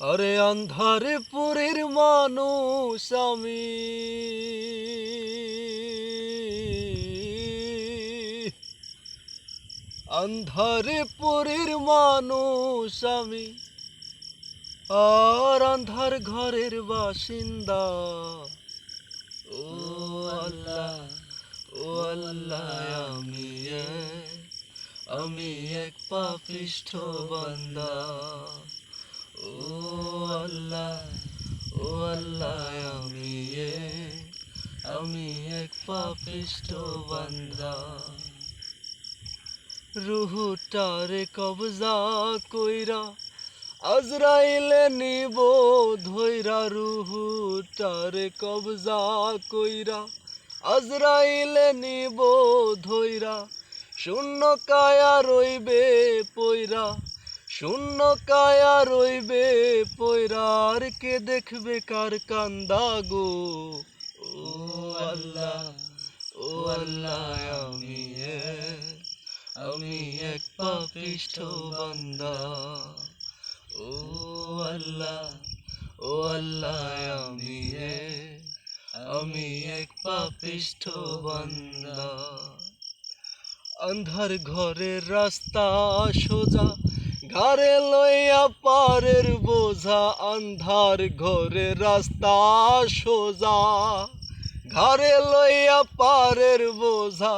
আরে অন্ধারে পুরীর মানুষ আমি। অন্ধারে পুরীর মানুষ আমি। আর অন্ধার ঘরের বাসিন্দা। ও আল্লাহ ও আল্লাহ আমি। আমি এক পাপিষ্ঠ বান্দা। ও আল্লাহ ও আল্লাহ, আমি আমি এক পাপিষ্ঠ বান্দা। রুহুটারে কবজা কইরা আজরাইলে নিব ধইরা। রুহুটারে কবজা কইরা আজরাইলে নিব ধইরা। শূন্য কায়া রইবে পইরা, শূন্য কায়া রইবে পইরা, আর কে দেখবে কার কান্দা গো? ও আল্লাহ ও আল্লাহ, আমি আমি এক পাপিষ্ঠ বান্দা। ও আল্লাহ ও আল্লাহ, আমি আমি এক পাপিষ্ঠ বান্দা। অন্ধার ঘরের রাস্তা সোজা ঘরে লইয়া পারের বোঝা অন্ধার ঘরের রাস্তা সোজা ঘরে লইয়া পারের বোঝা,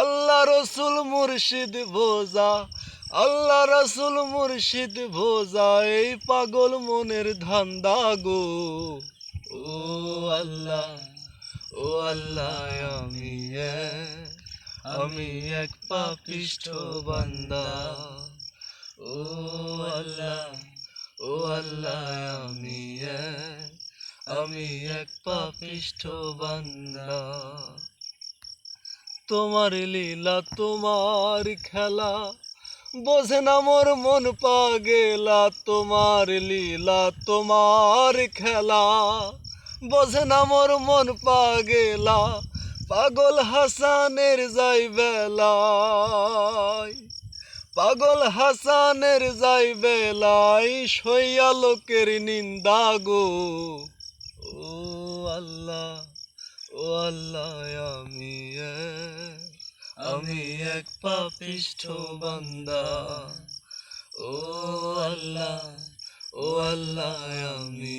আল্লাহ রসুল মুর্শিদ ভোজা আল্লাহ রসুল মুর্শিদ ভোজা এই পাগল মনের ধান্দা গো। ও আল্লাহ ও আল্লাহ, আমি আমি এক পাপিষ্ঠ বান্দা। ও আল্লাহ ও আল্লাহ, আমি আমি এক পাপিষ্ঠ বান্দা। তোমার লীলা, তোমার খেলা, বোঝে না মোর মন পাগেলা। তোমার লীলা, তোমার খেলা, বোঝে না মোর মন পাগেলা। পাগল হাসানের যাই বেলায়, পাগল হাসানের যাই বেলায় সইয়া লোকের নিন্দা গো। ও আল্লাহ ও আল্লাহ, আমি আমি এক পাপিষ্ঠ বান্দা। ও আল্লাহ ও আল্লাহ, আমি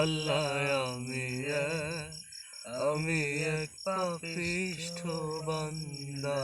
আল্লাহ আমি আমি এক পাপিষ্ঠ বান্দা।